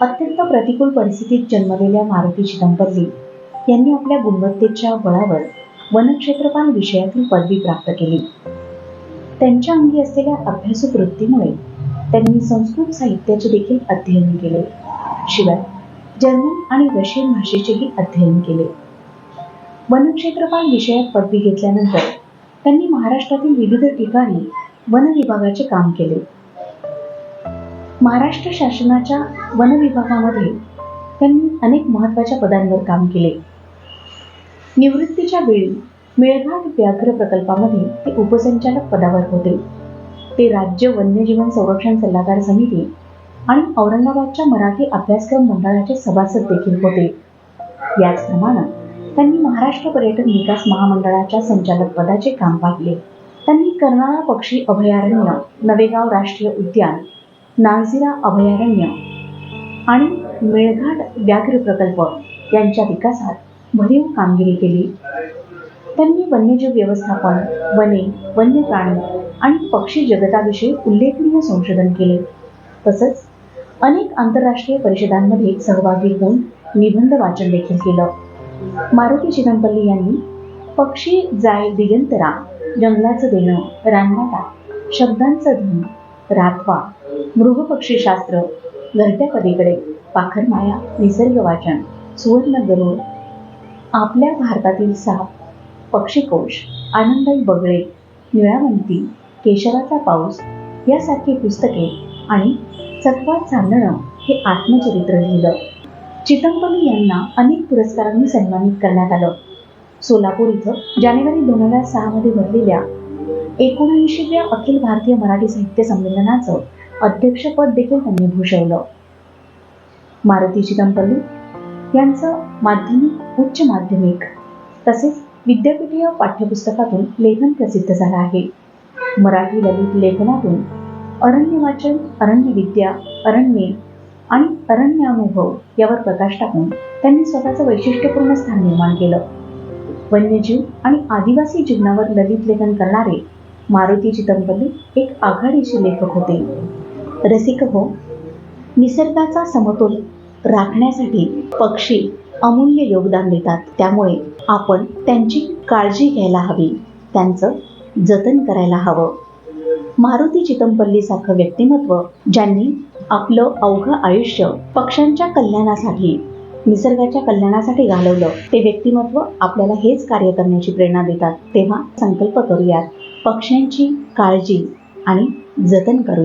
अत्यंत प्रतिकूल परिस्थितीत जन्मलेल्या मारुती चिदंबरली यांनी आपल्या गुणवत्तेच्या बळावर वनक्षेत्रपाल विषयातील पदवी प्राप्त केली. त्यांच्या अंगी असलेल्या अभ्यासू वृत्तीमुळे त्यांनी संस्कृत साहित्याचे देखील अध्ययन केले. शिवाय जर्मन आणि रशियन भाषेचेही अध्ययन केले. वनक्षेत्रपाल विषयात पदवी घेतल्यानंतर त्यांनी महाराष्ट्रातील विविध ठिकाणी वन विभागाचे काम केले. महाराष्ट्र शासनाच्या वन विभागामध्ये त्यांनी अनेक महत्त्वाच्या पदांवर काम केले. निवृत्तीच्या वेळी मेळघाट व्याघ्र प्रकल्पामध्ये ते उपसंचालक पदावर होते. ते राज्य वन्यजीवन संरक्षण सल्लागार समिती आणि औरंगाबादच्या मराठी अभ्यासक्रम मंडळाचे सभासद देखील होते. याचप्रमाणे त्यांनी महाराष्ट्र पर्यटन विकास महामंडळाच्या संचालक पदाचे काम पाहिले. त्यांनी कर्नाळा पक्षी अभयारण्य नवेगाव राष्ट्रीय उद्यान नाझिरा अभयारण्य आणि मेळघाट व्याघ्र प्रकल्प यांच्या विकासात भरीव कामगिरी केली. त्यांनी वन्यजीव व्यवस्थापन वने वन्य प्राणी आणि पक्षी जगताविषयी उल्लेखनीय संशोधन केले. तसंच अनेक आंतरराष्ट्रीय परिषदांमध्ये सहभागी होऊन निबंध वाचन देखील केलं. मारुती चिदंपल्ली यांनी पक्षी जाय दिगंतरा जंगलाचं देणं रानवाटा शब्दांचं धन रातवा. मृगपक्षीशास्त्र घरट्या पलीकडे पाखरमाया निसर्ग वाचन सुवर्ण गरुड आपल्या भारतातील साप पक्षीकोश आनंदाई बगळे निळावंती केशराचा पाऊस यासारखी पुस्तके आणि सत्वात चांदणं हे आत्मचरित्र लिहिलं. चितंबली यांना अनेक पुरस्कारांनी सन्मानित करण्यात आलं. सोलापूर इथं जानेवारी दोन हजार सहामध्ये भरलेल्या एकोणऐंशीव्या अखिल भारतीय मराठी साहित्य संमेलनाचं अध्यक्षपद देखील त्यांनी भूषवलं. मारुती चिदंपल्ली यांचं माध्यमिक उच्च माध्यमिक तसेच विद्यापीठीय पाठ्यपुस्तकातून लेखन प्रसिद्ध झालं आहे. मराठी ललित लेखनातून अरण्य वाचन अरण्य विद्या अरण्ये आणि अरण्यानुभव यावर प्रकाश टाकून त्यांनी स्वतःचं वैशिष्ट्यपूर्ण स्थान निर्माण केलं. वन्यजीव आणि आदिवासी जीवनावर ललित लेखन करणारे मारुती चितमपल्ली एक आघाडीचे लेखक होते. रसिक हो निसर्गाचा समतोल राखण्यासाठी पक्षी अमूल्य योगदान देतात. त्यामुळे आपण त्यांची काळजी घ्यायला हवी. त्यांचं जतन करायला हवं. मारुती चिदंपल्लीसारखं व्यक्तिमत्व ज्यांनी आपलं अवघं आयुष्य पक्ष्यांच्या कल्याणासाठी निसर्गाच्या कल्याणासाठी घालवलं ते व्यक्तिमत्व आपल्याला हेच कार्य करण्याची प्रेरणा देतात. तेव्हा संकल्प करूयात. पक्ष्यांची काळजी आणि जतन करूया.